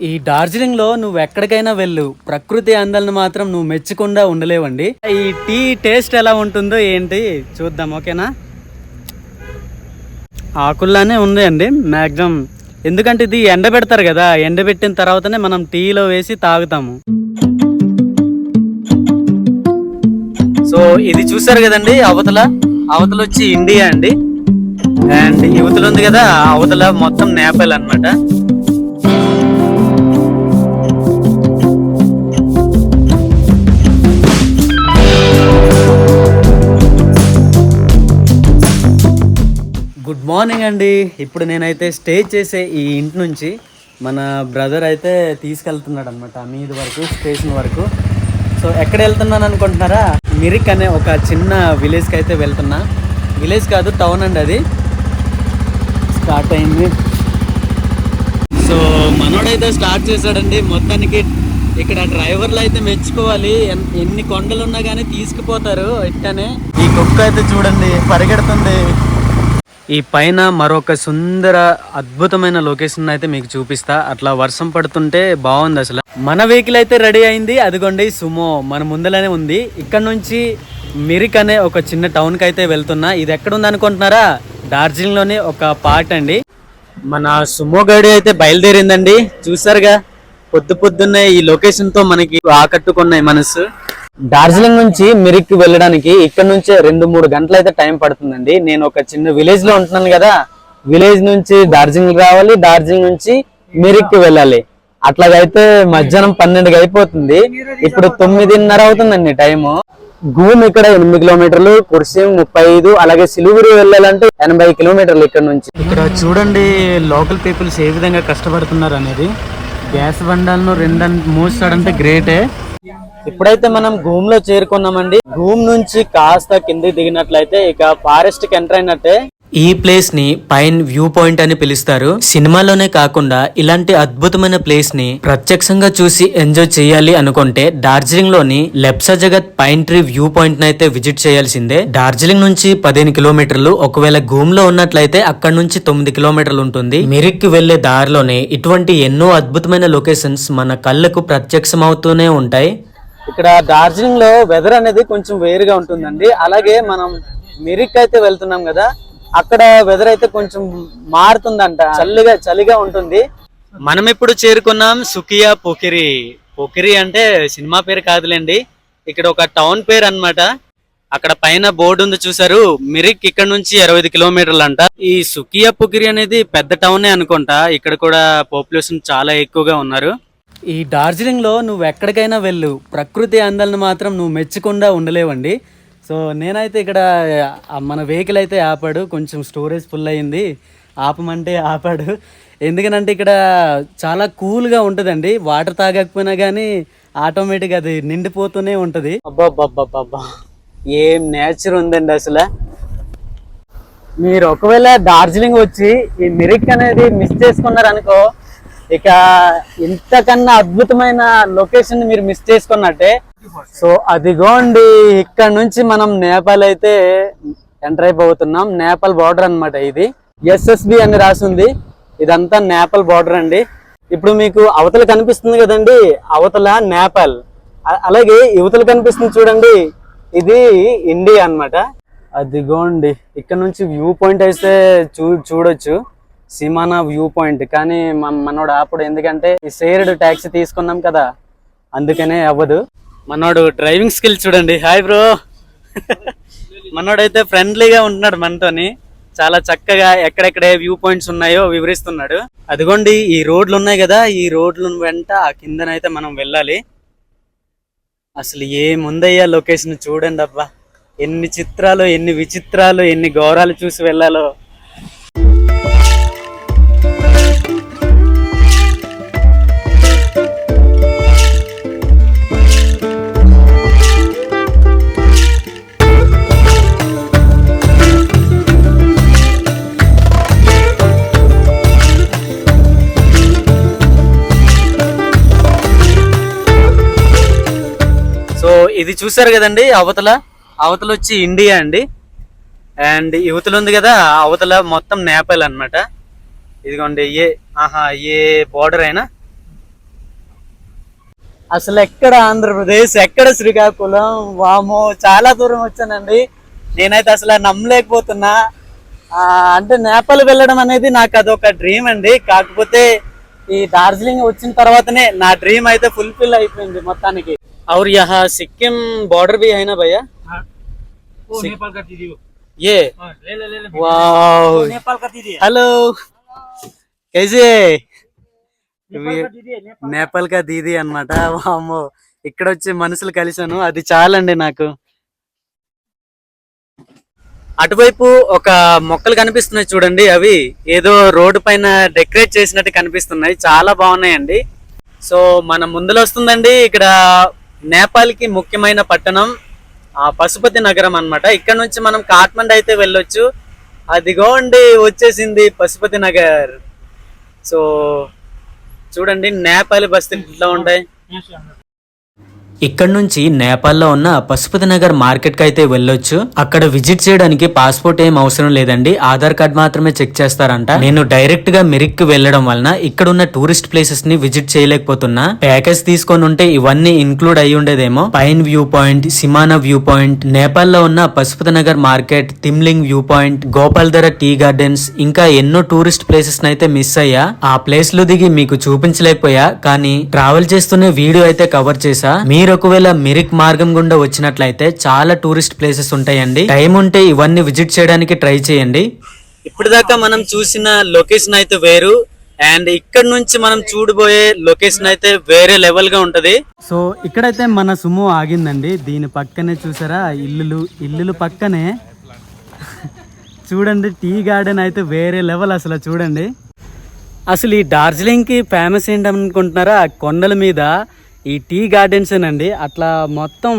ఈ డార్జిలింగ్లో నువ్వు ఎక్కడికైనా వెళ్ళు. ప్రకృతి అందాలను మాత్రం నువ్వు మెచ్చకుండా ఉండలేవండి. ఈ టీ టేస్ట్ ఎలా ఉంటుందో ఏంటి చూద్దాం ఓకేనా? ఆకుల్లానే ఉంది అండి మ్యాక్సిమం ఎందుకంటే ఇది ఎండబెడతారు కదా ఎండబెట్టిన తర్వాతనే మనం టీలో వేసి తాగుతాము. సో ఇది చూసారు కదండి అవతల. అవతల వచ్చి ఇండియా అండి. అండ్ యువతలు ఉంది కదా అవతల మొత్తం నేపాల్ అన్నమాట. మార్నింగ్ అండి. ఇప్పుడు నేనైతే స్టే చేసే ఈ ఇంటి నుంచి మన బ్రదర్ అయితే తీసుకెళ్తున్నాడు అనమాట మీది వరకు స్టేషన్ వరకు. సో ఎక్కడ వెళ్తున్నాను అనుకుంటున్నారా? మిరిక్ అనే ఒక చిన్న విలేజ్కి అయితే వెళ్తున్నా. విలేజ్ కాదు టౌన్ అండి అది. స్టార్ట్ అయింది. సో మనోడైతే స్టార్ట్ చేశాడండి. మొత్తానికి ఇక్కడ డ్రైవర్లు అయితే మెచ్చుకోవాలి. ఎన్- ఎన్ని కొండలు ఉన్నా కానీ తీసుకుపోతారు ఇట్టనే ఈ కుక్క అయితే చూడండి పరిగెడుతుంది. ఈ పైన మరొక సుందర అద్భుతమైన లొకేషన్ అయితే మీకు చూపిస్తా. అట్లా వర్షం పడుతుంటే బాగుంది అసలు. మన వెహికల్ అయితే రెడీ అయింది. అదిగోండి సుమో మన ముందలనే ఉంది. ఇక్కడ నుంచి మిరిక్ అనే ఒక చిన్న టౌన్కి అయితే వెళ్తున్నా. ఇది ఎక్కడ ఉంది అనుకుంటున్నారా? డార్జిలింగ్లోని ఒక పార్ట్ అండి. మన సుమో గడి అయితే బయలుదేరిందండి. చూసారుగా పొద్దు పొద్దున్నే ఈ లొకేషన్తో మనకి ఆకట్టుకున్నాయి మనసు. డార్జిలింగ్ నుంచి మిరిక్ వెళ్ళడానికి ఇక్కడ నుంచే రెండు మూడు గంటలు అయితే టైం పడుతుందండి. నేను ఒక చిన్న విలేజ్లో ఉంటున్నాను కదా విలేజ్ నుంచి డార్జిలింగ్ రావాలి డార్జిలింగ్ నుంచి మిరిక్ వెళ్ళాలి. అట్లాగైతే మధ్యాహ్నం పన్నెండుకి అయిపోతుంది. ఇప్పుడు తొమ్మిదిన్నర అవుతుందండి టైము. గూమ్ ఇక్కడ ఎనిమిది కిలోమీటర్లు కుర్సీ ముప్పై ఐదు అలాగే సిలిగురి వెళ్ళాలంటే ఎనభై కిలోమీటర్లు ఇక్కడ నుంచి. ఇక్కడ చూడండి లోకల్ పీపుల్స్ ఏ విధంగా కష్టపడుతున్నారు అనేది. గ్యాస్ బండాలను రెండు మూస్తాడంటే గ్రేటే. ఇప్పుడైతే మనం గూమ్లో చేరుకున్నామండి. గూమ్ నుంచి కాస్త కిందకి దిగినట్లయితే ఇక ఫారెస్ట్కి ఎంటర్ అయినట్టే. ఈ ప్లేస్ని పైన్ వ్యూ పాయింట్ అని పిలుస్తారు. సినిమాలోనే కాకుండా ఇలాంటి అద్భుతమైన ప్లేస్ని ప్రత్యక్షంగా చూసి ఎంజాయ్ చేయాలి అనుకుంటే డార్జిలింగ్లోని Lepcha Jagat pine tree view point అయితే విజిట్ చేయాల్సిందే. డార్జిలింగ్ నుంచి పదిహేను కిలోమీటర్లు ఒకవేళ గూమ్లో ఉన్నట్లయితే అక్కడ నుంచి తొమ్మిది కిలోమీటర్లు ఉంటుంది. మిరిక్ వెళ్ళే దారిలోనే ఇటువంటి ఎన్నో అద్భుతమైన లొకేషన్స్ మన కళ్ళకు ప్రత్యక్షమవుతూనే ఉంటాయి. ఇక్కడ డార్జిలింగ్లో వెదర్ అనేది కొంచెం వేరుగా ఉంటుందండి. అలాగే మనం మిరిక్ అయితే వెళ్తున్నాం కదా అక్కడ వెదర్ అయితే కొంచెం మారుతుందంట చలిగా చలిగా ఉంటుంది. మనం ఇప్పుడు చేరుకున్నాం సుకియా పోకిరి. పోకిరి అంటే సినిమా పేరు కాదులేండి ఇక్కడ ఒక టౌన్ పేరు అన్నమాట. అక్కడ పైన బోర్డు ఉంది చూసారు మిరిక్ ఇక్కడ నుంచి ఇరవై కిలోమీటర్లు అంట. ఈ సుకియా పొకిరి అనేది పెద్ద టౌనే అనుకుంటా ఇక్కడ కూడా పాపులేషన్ చాలా ఎక్కువగా ఉన్నారు. ఈ డార్జిలింగ్లో నువ్వు ఎక్కడికైనా వెళ్ళు. ప్రకృతి అందాలను మాత్రం నువ్వు మెచ్చకుండా ఉండలేవండి. సో నేనైతే ఇక్కడ మన వెహికల్ అయితే ఆపాడు. కొంచెం స్టోరేజ్ ఫుల్ అయింది. ఆపమంటే ఆపాడు. ఎందుకనంటే ఇక్కడ చాలా కూల్గా ఉంటుందండి. వాటర్ తాగకపోయినా కానీ ఆటోమేటిక్ అది నిండిపోతూనే ఉంటుంది. అబ్బాబ్బాబ్బాబ్బా ఏం నేచర్ ఉందండి అసలు. మీరు ఒకవేళ డార్జిలింగ్ వచ్చి ఈ మిరిక్ అనేది మిస్ చేసుకున్నారు అనుకో ఇక ఇంతకన్నా అద్భుతమైన లొకేషన్ మీరు మిస్ చేసుకున్నట్టే. సో అదిగోండి ఇక్కడ నుంచి మనం నేపాల్ అయితే ఎంటర్ అయిపోతున్నాం. నేపాల్ బార్డర్ అన్నమాట ఇది. ఎస్ఎస్బి అని రాసింది. ఇదంతా నేపాల్ బార్డర్ అండి. ఇప్పుడు మీకు అవతల కనిపిస్తుంది కదండి అవతల నేపాల్. అలాగే యువతలు కనిపిస్తుంది చూడండి ఇది ఇండియా అన్నమాట. అదిగోండి ఇక్కడ నుంచి వ్యూ పాయింట్ అయితే చూ చూడొచ్చు. Simana view point. కానీ మనోడు అప్పుడు ఎందుకంటే ఈ షేర్డ్ ట్యాక్సీ తీసుకున్నాం కదా అందుకనే అవ్వదు. మనోడు డ్రైవింగ్ స్కిల్ చూడండి. హాయ్ బ్రో మనోడైతే ఫ్రెండ్లీగా ఉంటున్నాడు మనతోని. చాలా చక్కగా ఎక్కడెక్కడ వ్యూ పాయింట్స్ ఉన్నాయో వివరిస్తున్నాడు. అదిగోండి ఈ రోడ్లు ఉన్నాయి కదా ఈ రోడ్ల వెంట ఆ కిందనైతే మనం వెళ్ళాలి. అసలు ఏముందయ్యా లొకేషన్ చూడండి అబ్బా. ఎన్ని చిత్రాలు ఎన్ని విచిత్రాలు ఎన్ని గౌరవాలు చూసి వెళ్ళాలో. చూసారు కదండి అవతల అవతల వచ్చి ఇండియా అండి. అండ్ యువతలు ఉంది కదా అవతల మొత్తం నేపాల్ అన్నమాట. ఇదిగోండి ఏ ఆహా ఏ బోర్డర్ అయినా. అసలు ఎక్కడ ఆంధ్రప్రదేశ్ ఎక్కడ శ్రీకాకుళం? వామో చాలా దూరం వచ్చానండి. నేనైతే అసలు నమ్మలేకపోతున్నా. అంటే నేపాల్ వెళ్ళడం అనేది నాకు అదొక డ్రీమ్ అండి. కాకపోతే ఈ డార్జిలింగ్ వచ్చిన తర్వాతనే నా డ్రీమ్ అయితే ఫుల్ఫిల్ అయిపోయింది మొత్తానికి. और यहाँ सिक्किम बॉर्डर भी है ना भैया वो नेपाल का दीदी हो ये हाँ, ले ले ले ले वाओ वो नेपाल का दीदी है हेलो कैसे नेपाल का दीदी है नेपाल నేపాల్ కా దీది అన్నమాట వామ్మో ఇక్కడ వచ్చి మనుషులు కలిశాను అది చాలండి నాకు అటువైపు ఒక మొక్కలు కనిపిస్తున్నాయి చూడండి అవి ఏదో రోడ్డు పైన డెకరేట్ చేసినట్టు కనిపిస్తున్నాయి చాలా బాగున్నాయండి సో మన ముందులో వస్తుందండి ఇక్కడ నేపాల్కి ముఖ్యమైన పట్టణం ఆ పశుపతి నగరం అనమాట ఇక్కడ నుంచి మనం కాట్మండ్ అయితే వెళ్ళొచ్చు. అదిగోండి వచ్చేసింది పశుపతి నగర్. సో చూడండి నేపాలి బస్తులు ఇట్లా ఉంటాయి? ఇక్కడ నుంచి నేపాల్లో ఉన్న పశుపతి నగర్ మార్కెట్కి అయితే వెళ్ళొచ్చు. అక్కడ విజిట్ చేయడానికి పాస్పోర్ట్ ఏం అవసరం లేదండి. ఆధార్ కార్డ్ మాత్రమే చెక్ చేస్తారంట. నేను డైరెక్ట్గా మిరిక్కి వెళ్ళడం వలన ఇక్కడ ఉన్న టూరిస్ట్ ప్లేసెస్ని విజిట్ చేయలేకపోతున్నా. ప్యాకేజ్ తీసుకొని ఉంటే ఇవన్నీ ఇన్క్లూడ్ అయి ఉండేదేమో. Pine view point Simana view point నేపాల్లో ఉన్న Pashupati Nagar market Tingling view point Gopaldhara tea gardens ఇంకా ఎన్నో టూరిస్ట్ ప్లేసెస్ అయితే మిస్ అయ్యా. ఆ ప్లేస్లో దిగి మీకు చూపించలేకపోయా. కానీ ట్రావెల్ చేస్తూనే వీడియో అయితే కవర్ చేసా. మీరు ఒకవేళ మిరిక్ మార్గం గుండా వచ్చినట్లయితే చాలా టూరిస్ట్ ప్లేసెస్ ఉంటాయండి. టైం ఉంటే ఇవన్నీ విజిట్ చేయడానికి ట్రై చేయండి. ఇప్పటిదాకా మనం చూసిన లొకేషన్ అయితే వేరు. అండ్ ఇక్కడ నుంచి మనం చూడబోయే లొకేషన్ అయితే వేరే లెవెల్గా ఉంటది. సో ఇక్కడైతే మన సుమో ఆగిందండి. దీని పక్కనే చూసారా? ఇల్లులు ఇల్లులు పక్కనే. చూడండి టీ గార్డెన్ అయితే వేరే లెవెల్ అసలు చూడండి. అసలు ఈ డార్జిలింగ్కి ఫేమస్ ఏంటనుకుంటున్నారా? కొండల మీద ఈ టీ గార్డెన్స్ అండి అట్లా మొత్తం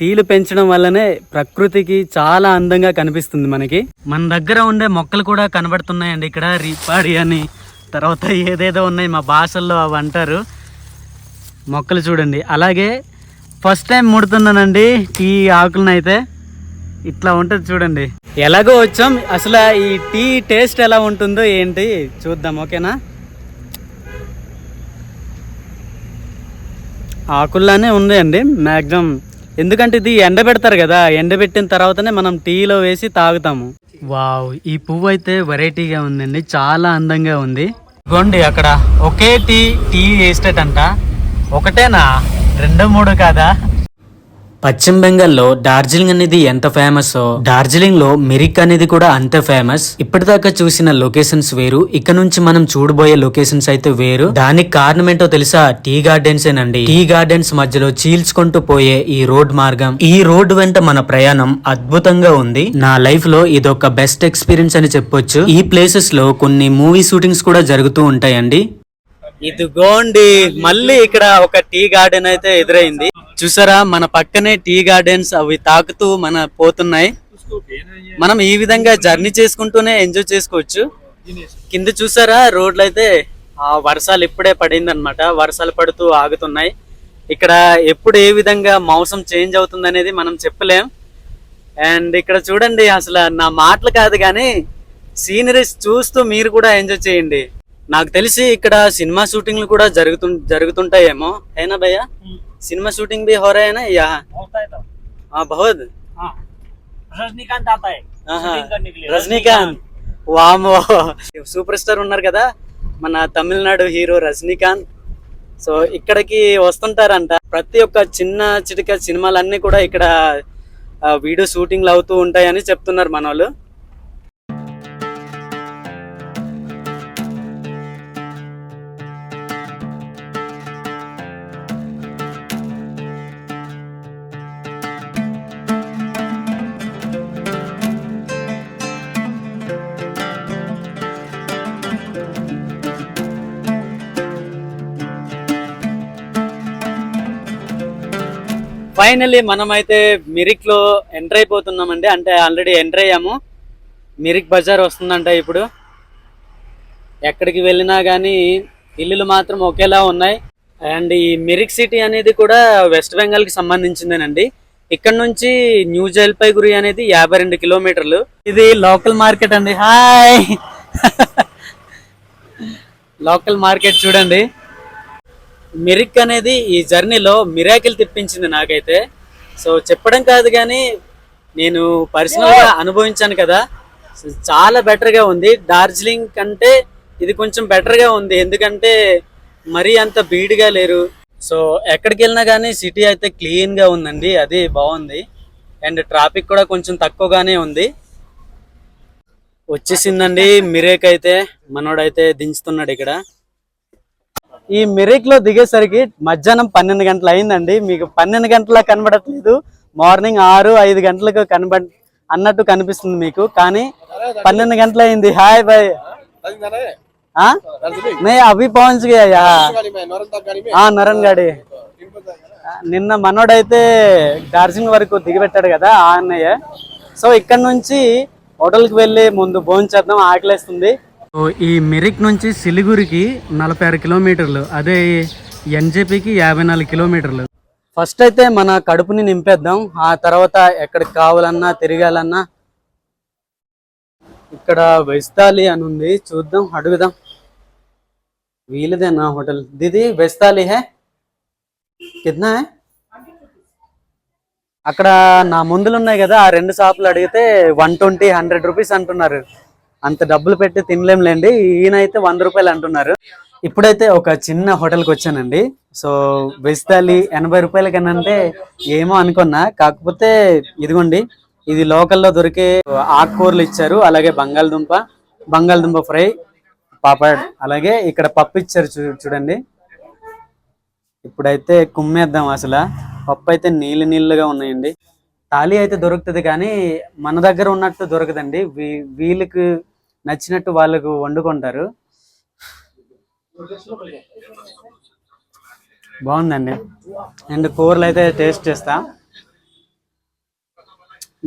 టీలు పెంచడం వల్లనే ప్రకృతికి చాలా అందంగా కనిపిస్తుంది మనకి. మన దగ్గర ఉండే మొక్కలు కూడా కనబడుతున్నాయండి. ఇక్కడ రీపాడి అని తర్వాత ఏదేదో ఉన్నాయి మా భాషల్లో అవి అంటారు. మొక్కలు చూడండి. అలాగే ఫస్ట్ టైం ముడుతున్నానండి టీ ఆకులను అయితే ఇట్లా ఉంటుంది చూడండి. ఎలాగో వచ్చాం. అసలు ఈ టీ టేస్ట్ ఎలా ఉంటుందో ఏంటి చూద్దాం ఓకేనా? ఆకుల్లానే ఉంది అండి మ్యాక్సిమం ఎందుకంటే ఇది ఎండబెడతారు కదా ఎండబెట్టిన తర్వాతనే మనం టీలో వేసి తాగుతాము. వావ్ ఈ పువ్వు అయితే వెరైటీగా ఉందండి చాలా అందంగా ఉంది. ఇగోండి అక్కడ ఒకే టీ టీ వేస్టేట్ అంట. ఒకటేనా? రెండు మూడు కాదా? పశ్చిమ బెంగాల్లో డార్జిలింగ్ అనేది ఎంత ఫేమస్ డార్జిలింగ్లో మిరిక్ అనేది కూడా అంతే ఫేమస్. ఇప్పటిదాకా చూసిన లొకేషన్స్ వేరు ఇక్కడ నుంచి మనం చూడబోయే లొకేషన్స్ అయితే వేరు. దానికి కారణం ఏంటో తెలుసా? టీ గార్డెన్స్ ఏనండి. టీ గార్డెన్స్ మధ్యలో చీల్చుకుంటూ పోయే ఈ రోడ్ మార్గం. ఈ రోడ్ వెంట మన ప్రయాణం అద్భుతంగా ఉంది. నా లైఫ్లో ఇదొక బెస్ట్ ఎక్స్పీరియన్స్ అని చెప్పొచ్చు. ఈ ప్లేసెస్లో కొన్ని మూవీ షూటింగ్స్ కూడా జరుగుతూ ఉంటాయండి. ఇదిగోండి మళ్ళీ ఇక్కడ ఒక టీ గార్డెన్ అయితే ఎదురైంది. చూసారా? మన పక్కనే టీ గార్డెన్స్ అవి తాకుతూ మన పోతున్నాయి. మనం ఈ విధంగా జర్నీ చేసుకుంటూనే ఎంజాయ్ చేసుకోవచ్చు. కింద చూసారా? రోడ్లు అయితే వర్షాలు ఇప్పుడే పడింది అనమాట వర్షాలు పడుతూ ఆగుతున్నాయి. ఇక్కడ ఎప్పుడు ఏ విధంగా మౌసం చేంజ్ అవుతుంది అనేది మనం చెప్పలేం. అండ్ ఇక్కడ చూడండి అసలు నా మాటలు కాదు కానీ సీనరీస్ చూస్తూ మీరు కూడా ఎంజాయ్ చేయండి. నాకు తెలిసి ఇక్కడ సినిమా షూటింగ్లు కూడా జరుగుతు జరుగుతుంటాయేమో. అయినా భయ్యా? సినిమా షూటింగ్ भी हो रहे हैं ना यहाँ होता है तो हाँ बहुत हाँ रजनीकांत आता है ఆహా. शूटिंग करने के लिए రజనీకాంత్ వామో సూపర్ స్టార్ ఉన్నారు కదా మన తమిళనాడు హీరో రజనీకాంత్ సో ఇక్కడికి వస్తుంటారంట ప్రతి ఒక్క చిన్న చిటిక సినిమాలన్నీ కూడా ఇక్కడ ఆ, వీడియో షూటింగ్లు అవుతూ ఉంటాయని చెప్తున్నారు మన వాళ్ళు ఫైనల్లీ మనమైతే మిరిక్లో ఎంటర్ అయిపోతున్నామండి. అంటే ఆల్రెడీ ఎంటర్ అయ్యాము. మిరిక్ బజార్ వస్తుందంట ఇప్పుడు. ఎక్కడికి వెళ్ళినా కానీ ఇల్లులు మాత్రం ఒకేలా ఉన్నాయి. అండ్ ఈ మిరిక్ సిటీ అనేది కూడా వెస్ట్ బెంగాల్కి సంబంధించిందేనండి. ఇక్కడ నుంచి న్యూ జల్పైగురి అనేది యాభై రెండు కిలోమీటర్లు. ఇది లోకల్ మార్కెట్ అండి. హాయ్. లోకల్ మార్కెట్ చూడండి. మిరిక్ అనేది ఈ జర్నీలో మిరాకిల్ తెప్పించింది నాకైతే. సో చెప్పడం కాదు కానీ నేను పర్సనల్గా అనుభవించాను కదా. చాలా బెటర్గా ఉంది. డార్జిలింగ్ కంటే ఇది కొంచెం బెటర్గా ఉంది. ఎందుకంటే మరీ అంత బీడ్గా లేరు. సో ఎక్కడికి వెళ్ళినా కానీ సిటీ అయితే క్లీన్గా ఉందండి. అది బాగుంది. అండ్ ట్రాఫిక్ కూడా కొంచెం తక్కువగానే ఉంది. వచ్చేసిందండి మిరేక్ అయితే. మనోడైతే దించుతున్నాడు ఇక్కడ. ఈ మిరిక్లో దిగేసరికి మధ్యాహ్నం పన్నెండు గంటలు అయిందండి. మీకు పన్నెండు గంటల కనబడట్లేదు. మార్నింగ్ ఆరు ఐదు గంటలకు కనబ అన్నట్టు కనిపిస్తుంది మీకు. కానీ పన్నెండు గంటలు అయింది. హాయ్ బాయ్ నే అవి పవన్స్ అయ్యా. నరన్ గాడి. నిన్న మనోడైతే దార్జిలింగ్ వరకు దిగిపెట్టాడు కదా ఆ అన్నయ్య. సో ఇక్కడ నుంచి హోటల్కి వెళ్ళి ముందు భోజనం చేద్దాం ఆకలిస్తుంది. ఈ మిరిక్ నుంచి సిలిగురికి నలభై ఆరు కిలోమీటర్లు అదే ఎన్జేపీకి యాభై నాలుగు కిలోమీటర్లు. ఫస్ట్ అయితే మన కడుపుని నింపేద్దాం. ఆ తర్వాత ఎక్కడికి కావాలన్నా తిరగాలన్నా ఇక్కడ వెస్తాలి అని ఉంది. చూద్దాం అడుగుదాం. వీలదేనా హోటల్. దీది వెస్తాలి హే? కిత్నా అక్కడ నా ముందులు ఉన్నాయి కదా ఆ రెండు షాపులు అడిగితే వన్ ట్వంటీ హండ్రెడ్ రూపీస్ అంటున్నారు. అంత డబ్బులు పెట్టి తినలేంలేండి. ఈయన అయితే వంద రూపాయలు అంటున్నారు. ఇప్పుడైతే ఒక చిన్న హోటల్కి వచ్చానండి. సో వెజ్ థాలీ ఎనభై రూపాయలకి కన్నా అంటే ఏమో అనుకున్నా. కాకపోతే ఇదిగోండి ఇది లోకల్లో దొరికే ఆకుకూరలు ఇచ్చారు. అలాగే బంగాళదుంప బంగాళదుంప ఫ్రై పాపడ్ అలాగే ఇక్కడ పప్పు ఇచ్చారు చూ- చూడండి. ఇప్పుడైతే కుమ్మేద్దాం అసలు. పప్పు అయితే నీళ్ళు నీళ్ళుగా ఉన్నాయండి. తాళి అయితే దొరుకుతుంది కానీ మన దగ్గర ఉన్నట్టు దొరకదండి. వీ- వీళ్ళకి నచ్చినట్టు వాళ్ళకు వండుకుంటారు. బాగుందండి. అండ్ కూరలు అయితే టేస్ట్ చేస్తా.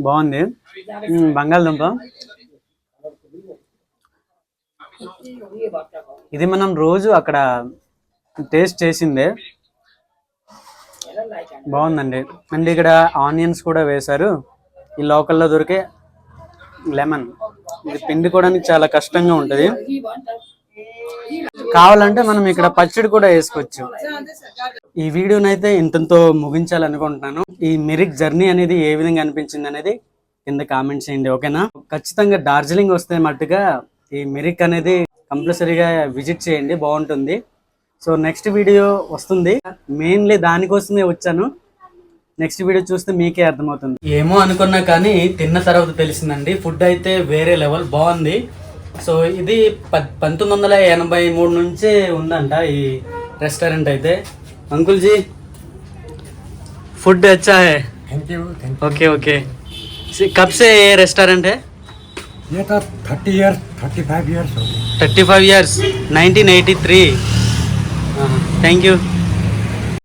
బాగుంది. బంగాళదుంప. ఇది మనం రోజు అక్కడ టేస్ట్ చేసిందే. బాగుందండి. అండ్ ఇక్కడ ఆనియన్స్ కూడా వేశారు. ఈ లోకల్లో దొరికే లెమన్. ఇది పిండుకోవడానికి చాలా కష్టంగా ఉంటది. కావాలంటే మనం ఇక్కడ పచ్చడి కూడా వేసుకోవచ్చు. ఈ వీడియోని అయితే ఇంతతో ముగించాలనుకుంటున్నాను. ఈ మెరిక్ జర్నీ అనేది ఏ విధంగా అనిపించింది అనేది కింద కామెంట్ చేయండి ఓకేనా? ఖచ్చితంగా డార్జిలింగ్ వస్తే మట్టుగా ఈ మెరిక్ అనేది కంపల్సరీగా విజిట్ చేయండి బాగుంటుంది. సో నెక్స్ట్ వీడియో వస్తుంది. మెయిన్లీ దానికోసమే వచ్చాను. నెక్స్ట్ వీడియో చూస్తే మీకే అర్థమవుతుంది ఏమో అనుకున్నా కానీ తిన్న తర్వాత తెలిసిందండి ఫుడ్ అయితే వేరే లెవెల్ బాగుంది సో ఇది ప- పంతొమ్మిది వందల ఎనభై మూడు నుంచే ఉందంట ఈ రెస్టారెంట్ అయితే అంకుల్ జీ ఫుడ్ అచ్చా high thank you thank okay okay से- कब से ये रेस्टोरेंट है ये तो thirty years thirty five years हो गए thirty five years nineteen eighty three thank you